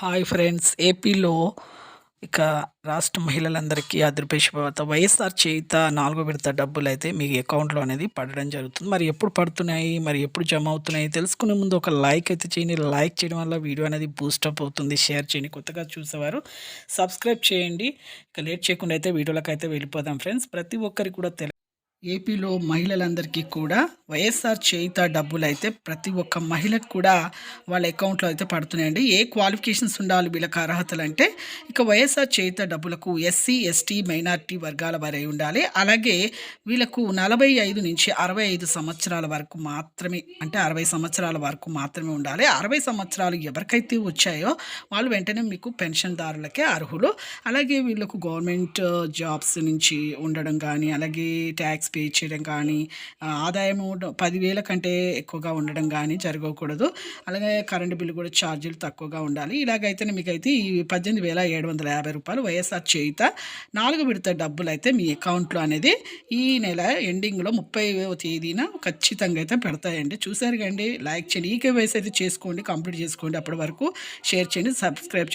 Hi friends ఏపీలో ఇక రాష్ట్ర మహిళలందరికీ అదృపేష భవత వైఎస్ఆర్ చేత నాలుగో విడత డబ్బులు అయితే మీ అకౌంట్లో అనేది పడడం జరుగుతుంది. మరి ఎప్పుడు పడుతున్నాయి మరి ఎప్పుడు జమ అవుతున్నాయి తెలుసుకునే ముందు ఒక లైక్ అయితే చేయండి. లైక్ చేయడం వల్ల వీడియో అనేది బూస్టప్ అవుతుంది. షేర్ చేయండి. కొత్తగా చూసేవారు సబ్స్క్రైబ్ చేయండి. ఇక లేట్ చేయకుండా అయితే వీడియోలకు అయితే వెళ్ళిపోదాం. ఫ్రెండ్స్ ప్రతి ఒక్కరికి కూడా తెల ఏపీలో మహిళలందరికీ కూడా వైఎస్ఆర్ చేయిత డబ్బులు అయితే ప్రతి ఒక్క మహిళకు కూడా వాళ్ళ అకౌంట్లో అయితే పడుతున్నాయండి. ఏ క్వాలిఫికేషన్స్ ఉండాలి వీళ్ళకి అర్హతలు అంటే ఇక వైఎస్ఆర్ చేయిత డబ్బులకు ఎస్సీ ఎస్టీ మైనార్టీ వర్గాల వారై ఉండాలి. అలాగే వీళ్ళకు నలభై ఐదు నుంచి అరవై ఐదు సంవత్సరాల వరకు మాత్రమే అంటే అరవై సంవత్సరాల వరకు మాత్రమే ఉండాలి. అరవై సంవత్సరాలు ఎవరికైతే వచ్చాయో వాళ్ళు వెంటనే మీకు పెన్షన్దారులకే అర్హులు. అలాగే వీళ్ళకు గవర్నమెంట్ జాబ్స్ నుంచి ఉండడం కానీ అలాగే ట్యాక్స్ పే చేయడం కానీ ఆదాయం ఆదాయము పదివేల కంటే ఎక్కువగా ఉండడం కానీ జరగకూడదు. అలాగే కరెంటు బిల్లు కూడా ఛార్జీలు తక్కువగా ఉండాలి. ఇలాగైతేనే మీకు అయితే ఈ పద్దెనిమిది వేల ఏడు వందల యాభై రూపాయలు వైఎస్ఆర్ చేయుత నాలుగు విడత డబ్బులు అయితే మీ అకౌంట్లో అనేది ఈ నెల ఎండింగ్లో ముప్పై తేదీన ఖచ్చితంగా అయితే పెడతాయండి. చూసారు కండి లైక్ చేయండి. ఈ కేవైసీ అయితే చేసుకోండి కంప్లీట్ చేసుకోండి. అప్పటి వరకు షేర్ చేయండి సబ్స్క్రైబ్